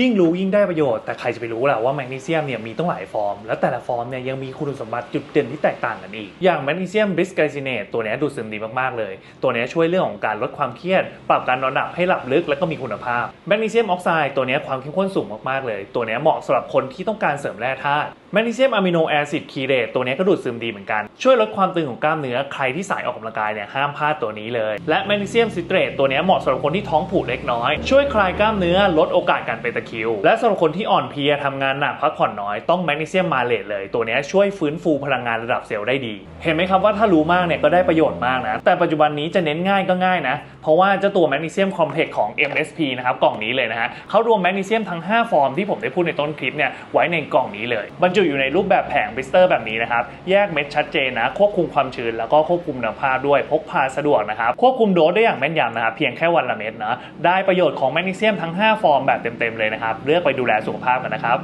ยิ่งรู้ยิ่งได้ประโยชน์แต่ใครจะไปรู้ล่ะว่าแมกนีเซียมเนี่ยมีต้องหลายฟอร์ม แล้วแต่ละฟอร์มเนี่ยยังมีคุณสมบัติจุดเด่นที่แตกต่างกันอีก อย่างแมกนีเซียมบิสไกซิเนตตัวนี้ดูดซึมดีมากๆเลย ตัวนี้ช่วยเรื่องของการลดความเครียด ปรับการนอนหลับให้หลับลึกและก็มีคุณภาพแมกนีเซียมออกไซด์ตัวนี้ความเข้มข้นสูงมากๆเลย ตัวนี้เหมาะสำหรับคนที่ต้องการเสริมแร่ธาตุแมกนีเซียมอะมิโนแอซิดคีเรตตัวนี้ก็ดูดซึมดีเหมือนกัน ช่วยลดความตึงของกล้ามเนื้อ ใครที่สายออกกำลังกายเนี่ยห้ามพลาดตัวนี้เลย และแมกนีเซียมซิตรตตัวนี้เหมาะสำหรับคนที่ท้องผูกเล็กน้อย ช่วยคลายกล้ามเนื้อลดโอกาสการเป็นตะคริว และสำหรับคนที่อ่อนเพลียทำงานหนักพักผ่อนน้อยต้องแมกนีเซียมมาเลตเลย ตัวนี้ช่วยฟื้นฟูพลังงานระดับเซลล์ได้ดี เห็นไหมครับว่าถ้ารู้มากเนี่ยก็ได้ประโยชน์มากนะ แต่ปัจจุบันนี้จะเน้นง่ายก็ง่ายนะ เพราะว่าเจ้าตัวแมกนีเซียมคอมเพล็กซ์ของ MSP นะครับกล่องนี้เลยนะฮะเขารวมแมกนีเซียมทั้ง 5 ฟอร์มที่ผมได้พูดในต้นคลิปเนี่ยไว้ในกล่องนี้เลย บรรจุอยู่ในรูปแบบแผงบิสเตอร์แบบนี้นะครับแยกเม็ดชัดเจนนะควบคุมความชื้นแล้วก็ควบคุมคุณภาพด้วยพกพาสะดวกนะครับควบคุมโดสได้อย่างแม่นยำนะครับเพียงแค่วันละเม็ดนะได้ประโยชน์ของแมกนีเซียมทั้ง 5 ฟอร์มแบบเต็มๆเลยนะครับเลือกไปดูแลสุขภาพกันนะครับ